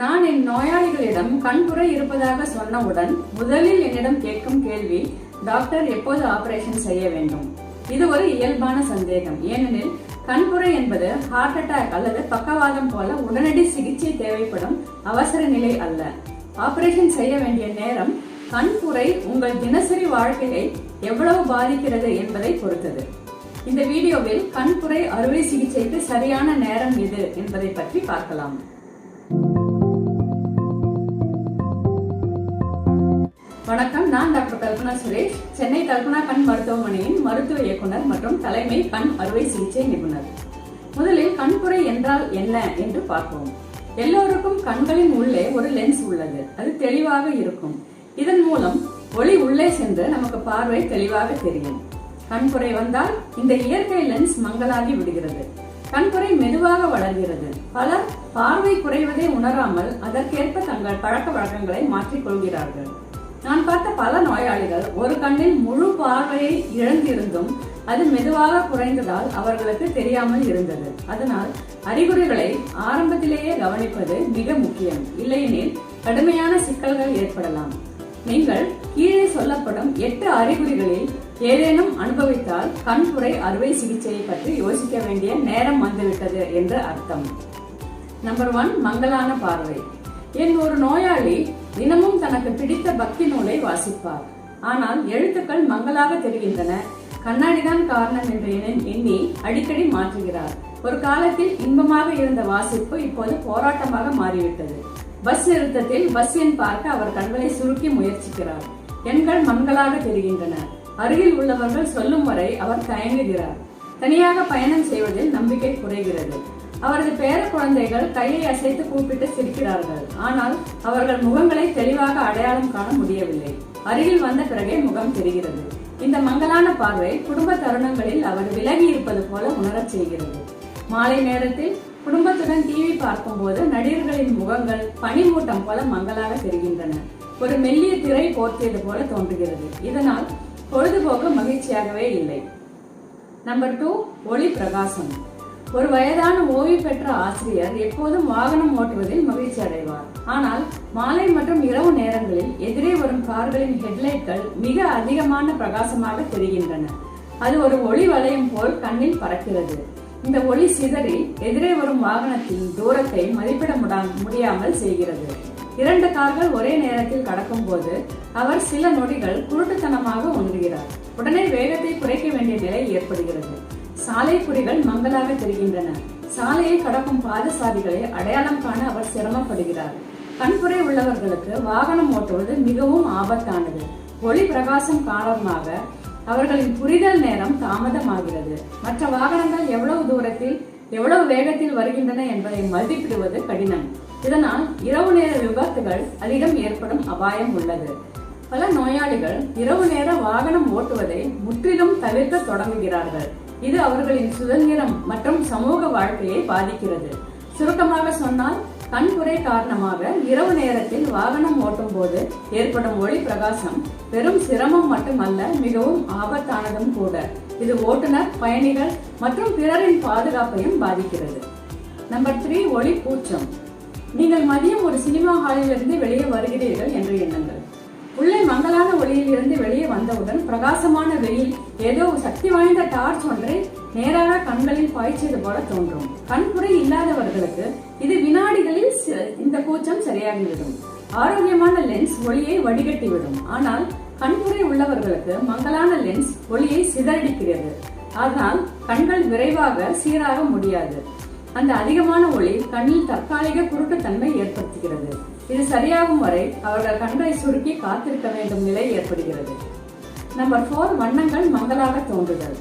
நான் என் நோயாளிகளிடம் கண்புரை இருப்பதாக சொன்னவுடன் முதலில் என்னிடம் கேட்கும் கேள்வி டாக்டர் எப்போது ஆபரேஷன் செய்ய வேண்டும்? இது ஒரு இயல்பான சந்தேகம். ஏனெனில் கண்புரை என்பது ஹார்ட் அட்டாக் அல்லது பக்கவாதம் போல உடனடி சிகிச்சை தேவைப்படும் அவசர நிலை அல்ல. ஆபரேஷன் செய்ய வேண்டிய நேரம் கண்புரை உங்கள் தினசரி வாழ்க்கையை எவ்வளவு பாதிக்கிறது என்பதை பொறுத்தது. இந்த வீடியோவில் கண்புரை அறுவை சிகிச்சைக்கு சரியான நேரம் எது என்பதை பற்றி பார்க்கலாம். வணக்கம் நான் டாக்டர் கல்பனா சுரேஷ் சென்னை கல்பனா கண் மருத்துவமனையின் மருத்துவ இயக்குனர் மற்றும் தலைமை கண் அறுவை சிகிச்சை நிபுணர். முதலில் கண்புரை என்றால் என்ன என்று பார்ப்போம். எல்லோருக்கும் கண்களின் உள்ளே ஒரு லென்ஸ் உள்ளது. அது தெளிவாக இருக்கும். இதன் மூலம் ஒளி உள்ளே சென்று நமக்கு பார்வை தெளிவாக தெரியும். கண்புரை வந்தால் இந்த இயற்கை லென்ஸ் மங்கலாகி விடுகிறது. கண்புரை மெதுவாக வளர்கிறது. பலர் பார்வை குறைவதை உணராமல் அதற்கேற்ப தங்கள் பழக்க வழக்கங்களை மாற்றிக் கொள்கிறார்கள் நான் பார்த்த பல நோயாளிகள் ஒரு கண்ணில் முழு பார்வையை இழந்திருந்தும் அது மெதுவாக குறைந்ததால் அவர்களுக்கு தெரியாமல் இருந்தது. அதனால் அறிகுறிகளை ஆரம்பத்திலேயே கவனிப்பது மிக முக்கியம். இல்லையெனில் கடுமையான சிக்கல்கள் ஏற்படலாம். நீங்கள் கீழே சொல்லப்படும் எட்டு அறிகுறிகளில் ஏதேனும் அனுபவித்தால் கண்புரை அறுவை சிகிச்சையை பற்றி யோசிக்க வேண்டிய நேரம் வந்துவிட்டது என்று அர்த்தம். நம்பர் ஒன் மங்கலான பார்வை. என் ஒரு நோயாளி தினமும் தனக்கு பிடித்த பக்தி நூலை வாசிப்பார். ஆனால் எழுத்துக்கள் மங்கலாக தெரிகின்றன. கண்ணாடிதான் காரணம் என்று எண்ணி- அடிக்கடி மாற்றுகிறார். ஒரு காலத்தில் இன்பமாக இருந்த வாசிப்பு இப்போது போராட்டமாக மாறிவிட்டது. பஸ் நிறுத்தத்தில் பஸ் எண் பார்க்க அவர் கண்களை சுருக்கி முயற்சிக்கிறார். எண்கள் மங்கலாக தெரிகின்றன. அருகில் உள்ளவர்கள் சொல்லும் வரை அவர் தயங்குகிறார். தனியாக பயணம் செய்வதில் நம்பிக்கை குறைகிறது. அவரது பேர குழந்தைகள் கையை அசைத்து கூப்பிட்டு சிரிக்கிறார்கள். ஆனால் அவர்கள் முகங்களை தெளிவாக அடையாளம் காண முடியவில்லை. அருகில் வந்த பிறகே முகம் தெரிகிறது. இந்த மங்கலான பார்வை குடும்ப தருணங்களில் அவர் விலகி இருப்பது போல உணரச் செய்கிறது. மாலை நேரத்தில் குடும்பத்துடன் டிவி பார்க்கும்போது நடிகர்களின் முகங்கள் பனிமூட்டம் போல மங்களாக தெரிகின்றன. ஒரு மெல்லிய திரை போர்த்தியது போல தோன்றுகிறது. இதனால் பொழுதுபோக்கு மகிழ்ச்சியாகவே இல்லை. நம்பர் டூ ஒளி பிரகாசம். ஒரு வயதான ஓய்வு பெற்ற ஆசிரியர் எப்போதும் வாகனம் ஓட்டுவதில் மகிழ்ச்சி அடைவார். ஆனால் மாலை மற்றும் இரவு நேரங்களில் எதிரே வரும் கார்களின் ஹெட்லைட்கள் மிக அதிகமான பிரகாசமாக தெரிகின்றன. அது ஒரு ஒளி வளையம் போல் கண்ணில் பறக்கிறது. இந்த ஒளி சிதறி எதிரே வரும் வாகனத்தின் தூரத்தை மதிப்பிட முடியாமல் செய்கிறது. இரண்டு கார்கள் ஒரே நேரத்தில் கடக்கும் போது அவர் சில நொடிகள் குருட்டுத்தனமாக உணர்கிறார் உடனே வேகத்தை குறைக்க வேண்டிய நிலை ஏற்படுகிறது. சாலை குறிகள் மங்கலாக தெரிகின்றன. சாலையை கடக்கும் பாதசாரிகளை அடையாளம் காண அவர் சிரமப்படுகிறார். கண்புரை உள்ளவர்களுக்கு வாகனம் ஓட்டுவது மிகவும் ஆபத்தானது. ஒளி பிரகாசம் காரணமாக அவர்களின் புரிதல் நேரம் தாமதமாகிறது. மற்ற வாகனங்கள் எவ்வளவு தூரத்தில் எவ்வளவு வேகத்தில் வருகின்றன என்பதை மதிப்பிடுவது கடினம். இதனால் இரவு நேர விபத்துகள் அதிகம் ஏற்படும் அபாயம் உள்ளது. பல நோயாளிகள் இரவு நேர வாகனம் ஓட்டுவதை முற்றிலும் தவிர்க்க தொடங்குகிறார்கள். இது அவர்களின் சுதந்திரம் மற்றும் சமூக வாழ்க்கையை பாதிக்கிறது. சுருக்கமாக சொன்னால் கண்புரை காரணமாக இரவு நேரத்தில் வாகனம் ஓட்டும் போது ஏற்படும் ஒளி பிரகாசம் பெரும் சிரமம் மட்டுமல்ல மிகவும் ஆபத்தானதும் கூட. இது ஓட்டுநர் பயணிகள் மற்றும் பிறரின் பாதுகாப்பையும் பாதிக்கிறது. நம்பர் த்ரீ ஒளி பூச்சம் நீங்கள் மதியம் ஒரு சினிமா ஹாலிலிருந்து வெளியே வருகிறீர்கள் என்று எண்ணுங்கள். உள்ளே மங்கலான ஒளியில் இருந்து வெளியே வந்தவுடன் பிரகாசமான வெயில் ஏதோ சக்தி வாய்ந்த டார்ச் ஒன்றை நேராக கண்களில் பாய்ச்சியது போல தோன்றும். கண்புரை இல்லாதவர்களுக்கு இது வினாடிகளில் இந்த கூச்சம் சரியாகிவிடும். ஆரோக்கியமான லென்ஸ் ஒளியை வடிகட்டிவிடும். ஆனால் கண்புரை உள்ளவர்களுக்கு மங்கலான லென்ஸ் ஒளியை சிதறடிக்கிறது. அதனால் கண்கள் விரைவாக சீராக முடியாது. அந்த அதிகமான ஒளி கண்ணில் தற்காலிக குருட்டுத்தன்மை ஏற்படுத்துகிறது. இது சரியாகும் வரை அவர்கள் கண்களை சுருக்கி காத்திருக்க வேண்டும் நிலை ஏற்படுகிறது. நம்பர் ஃபோர் வண்ணங்கள் மங்கலாக தோன்றுதல்.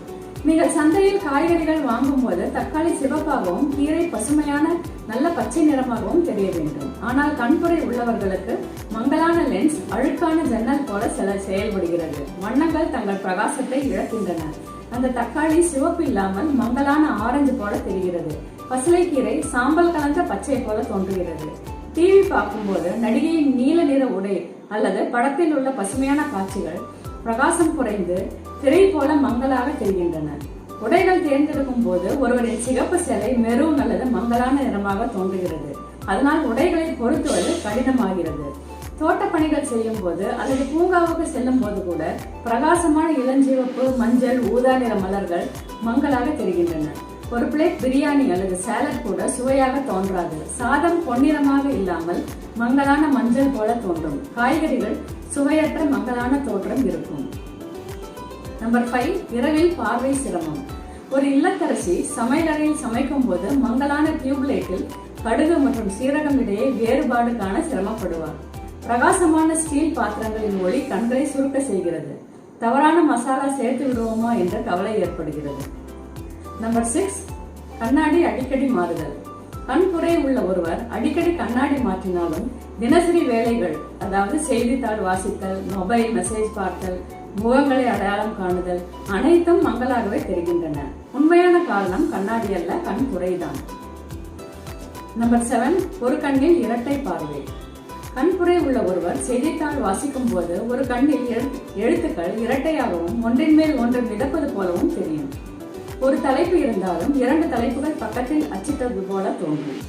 நீங்கள் சந்தையில் காய்கறிகள் வாங்கும்போது தக்காளி சிவப்பாகவும் கீரை பசுமையான நல்ல பச்சை நிறமாகவும் தெரிய வேண்டும். ஆனால் கண்புரை உள்ளவர்களுக்கு மங்கலான லென்ஸ் அழுக்கான ஜன்னல் போல சில செயல்படுகிறது. வண்ணங்கள் தங்கள் பிரகாசத்தை இழக்கின்றன. அந்த தக்காளி சிவப்பு இல்லாமல் மங்கலான ஆரஞ்சு போல தெரிகிறது. பசலைக்கீரை சாம்பல் கலந்த பச்சை போல தோன்றுகிறது. டிவி பார்க்கும்போது நடிகையின் நீல நிற உடை அல்லது படத்தில் உள்ள பசுமையான காட்சிகள் பிரகாசம் குறைந்து திரை போல மங்கலாக தெரிகின்றன. உடைகள் தேர்ந்தெடுக்கும் போது ஒருவரின் சிகப்பு சேலை மெரூன் அல்லது மங்கலான நிறமாக தோன்றுகிறது. அதனால் உடைகளை பொருத்துவது கடினமாகிறது. தோட்டப்பணிகள் செய்யும் போது அல்லது பூங்காவுக்கு செல்லும் போது கூட பிரகாசமான இளஞ்சிவப்பு மஞ்சள் ஊதா நிற மலர்கள் மங்கலாக தெரிகின்றன. ஒரு பிளேட் பிரியாணி அல்லது சாலட் கூட சுவையாக தோன்றாது. சாதம் பொன்னிறமாக இல்லாமல் மங்கலான மஞ்சள் போல தோன்றும். காய்கறிகள் சுவையற்ற மங்களான தோற்றம் இருக்கும். நம்பர் ஃபைவ் இரவில் பார்வை சிரமம். ஒரு இல்லத்தரசி சமையலறையில் சமைக்கும் போது மங்கலான டியூப்லைட்டில் கடுகு மற்றும் சீரகம் இடையே வேறுபாடு காண சிரமப்படுவார். பிரகாசமான ஸ்டீல் பாத்திரங்களின் ஒளி கண்களை சுருக்க செய்கிறது. தவறான மசாலா சேர்த்து விடுவோமா என்ற கவலை ஏற்படுகிறது. நம்பர் சிக்ஸ் கண்ணாடி அடிக்கடி மாறுதல். கண்புரை உள்ள ஒருவர் அடிக்கடி கண்ணாடி மாற்றினாலும் தினசரி வேலைகள் அதாவது செய்தித்தாள் வாசித்தல் மொபைல் மெசேஜ் பார்த்தல் முகங்களை அடையாளம் காணுதல் அனைத்தும் மங்களாகவே தெரிகின்றன. உண்மையான காரணம் கண்ணாடி அல்ல கண் குறைதான் நம்பர் செவன் ஒரு கண்ணில் இரட்டை பார்வை. கண்புரை உள்ள ஒருவர் செய்தித்தாள் வாசிக்கும் போது ஒரு கண்ணில் எழுத்துக்கள் இரட்டையாகவும் ஒன்றின் மேல் ஒன்று மிதப்பது போலவும் தெரியும். ஒரு தலைப்பு இருந்தாலும் இரண்டு தலைப்புகள் பக்கத்தில் அச்சிட்டது போல தோன்றும்.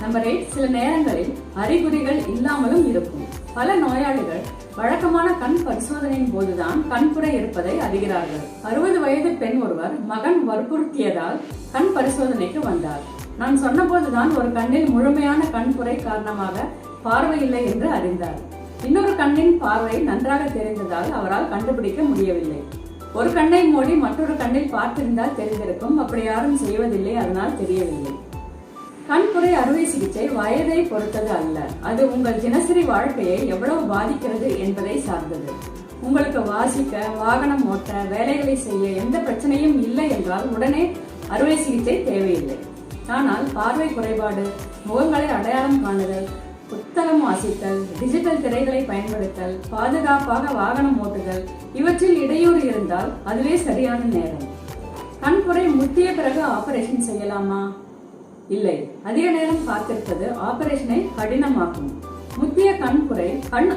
நம்பர் எயிட் சில நேரங்களில் அறிகுறிகள் இல்லாமலும் இருக்கும். பல நோயாளிகள் வழக்கமான கண் பரிசோதனையின் போதுதான் கண்புரை இருப்பதை அறிகிறார்கள். அறுபது வயது பெண் ஒருவர் மகன் வற்புறுத்தியதால் கண் பரிசோதனைக்கு வந்தார். நான் சொன்னபோதுதான் ஒரு கண்ணில் முழுமையான கண்புரை காரணமாக பார்வை இல்லை என்று அறிந்தார். இன்னொரு கண்ணின் பார்வை நன்றாக தெரிந்ததால் அவரால் கண்டுபிடிக்க முடியவில்லை. ஒரு கண்ணை மூடி மற்றொரு கண்ணில் பார்த்திருந்தால் தெரிந்திருக்கும். அப்படி யாரும் செய்வதில்லை அதனால் தெரியவில்லை. கண்புரை அறுவை சிகிச்சை வயதை பொறுத்தது அல்ல. அது உங்கள் தினசரி வாழ்க்கையை எவ்வளவு பாதிக்கிறது என்பதை சார்ந்தது. உங்களுக்கு வாசிக்க வாகனம் ஓட்ட வேலைகளை செய்ய எந்த பிரச்சனையும் இல்லை என்றால் உடனே அறுவை சிகிச்சை தேவையில்லை. ஆனால் பார்வை குறைபாடு முகங்களை அடையாளம் காணுதல் புத்தகம் வாசித்தல் டிஜிட்டல் திரைகளை பயன்படுத்தல் பாதுகாப்பாக வாகனம் ஓட்டுதல் இவற்றில் இடையூறு இருந்தால் அதுவே சரியான நேரம். கண்புரை முத்திய பிறகு ஆபரேஷன் செய்யலாமா? இல்லை. அதிக நேரம் காத்திருப்பது ஆபரேஷனை கடினமாக்கும். முத்திய கண்புரை கண்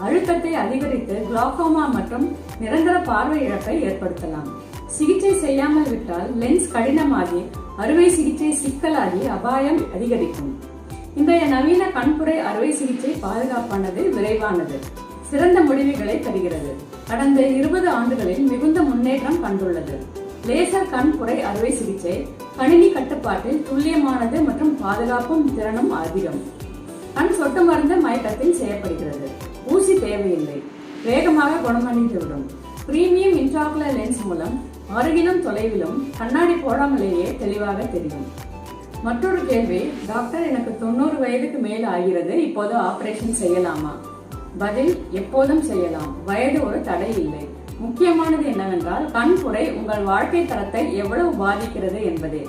அழுத்தத்தை அதிகரித்து குளாக்கோமா மற்றும் நிரந்தர பார்வை இழப்பை ஏற்படுத்தலாம். சிகிச்சை செய்யாமல் விட்டால் லென்ஸ் கடினமாகி அறுவை சிகிச்சை சிக்கலாகி அபாயம் அதிகரிக்கும். இன்றைய நவீன கண்புரை அறுவை சிகிச்சை பாதுகாப்பானது விரைவானது. சிறந்த முடிவுகளை தருகிறது. கடந்த இருபது ஆண்டுகளில் மிகுந்த முன்னேற்றம் கண்டுள்ளது. லேசர் கண்புரை அறுவை சிகிச்சை கணினி கட்டுப்பாட்டில் துல்லியமானது மற்றும் பாதுகாப்பும் திறனும் அதிகம் கண் சொட்டு மருந்து மயக்கத்தில் செய்யப்படுகிறது. ஊசி தேவையில்லை. வேகமாக குணமடைந்துவிடும் பிரீமியம் இன்ட்ராகுலர் லென்ஸ் மூலம் அருகிலும் தொலைவிலும் கண்ணாடி போடாமலேயே தெளிவாக தெரியும். மற்றொரு கேள்வி டாக்டர் எனக்கு தொண்ணூறு வயதுக்கு மேல் ஆகிறது இப்போது ஆபரேஷன் செய்யலாமா? பதில் எப்போதும் செய்யலாம். வயது ஒரு தடை இல்லை. முக்கியமானது என்னவென்றால் கண்புரை உங்கள் வாழ்க்கை தரத்தை எவ்வளவு பாதிக்கிறது என்பதே.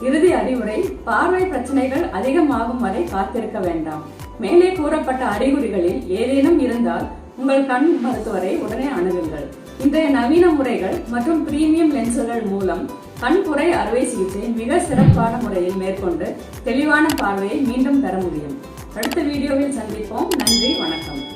இறுதி அறிவுரை பார்வை பிரச்சனைகள் அதிகமாகும் வரை காத்திருக்க வேண்டாம். மேலே கூறப்பட்ட அறிகுறிகளில் ஏதேனும் இருந்தால் உங்கள் கண் மருத்துவரை உடனே அணுகுங்கள். இன்றைய நவீன முறைகள் மற்றும் பிரீமியம் லென்சுகள் மூலம் கண்புரை அறுவை சிகிச்சை மிக சிறப்பான முறையில் மேற்கொண்டு தெளிவான பார்வையை மீண்டும் பெற முடியும். அடுத்த வீடியோவில் சந்திப்போம். நன்றி வணக்கம்.